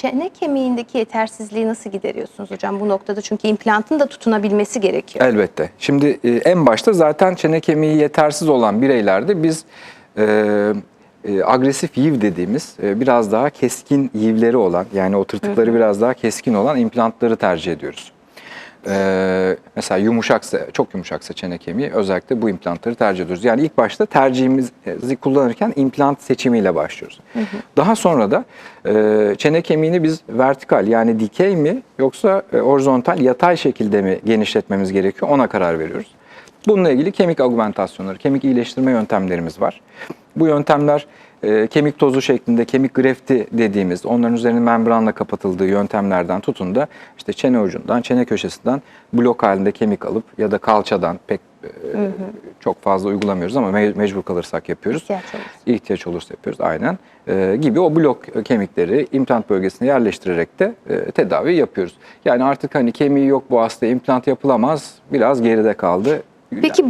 çene kemiğindeki yetersizliği nasıl gideriyorsunuz hocam bu noktada? Çünkü implantın da tutunabilmesi gerekiyor. Elbette. Şimdi e, en başta zaten çene kemiği yetersiz olan bireylerde biz e, e, agresif yiv dediğimiz e, biraz daha keskin yivleri olan yani o tırtıkları biraz daha keskin olan implantları tercih ediyoruz. E, mesela yumuşaksa, çok yumuşaksa çene kemiği özellikle bu implantları tercih ediyoruz. Yani ilk başta tercihimizi kullanırken implant seçimiyle başlıyoruz. Daha sonra da e, çene kemiğini biz vertikal yani dikey mi yoksa e, horizontal yatay şekilde mi genişletmemiz gerekiyor ona karar veriyoruz. Bununla ilgili kemik augmentasyonları, kemik iyileştirme yöntemlerimiz var. Bu yöntemler e, kemik tozu şeklinde kemik grefti dediğimiz onların üzerine membranla kapatıldığı yöntemlerden tutun da işte çene ucundan, çene köşesinden blok halinde kemik alıp ya da kalçadan pek e, çok fazla uygulamıyoruz ama me- mecbur kalırsak yapıyoruz. İhtiyaç olursa. İhtiyaç olursa yapıyoruz aynen. E, gibi o blok kemikleri implant bölgesine yerleştirerek de e, tedavi yapıyoruz. Yani artık hani kemiği yok bu hasta implant yapılamaz biraz geride kaldı. Peki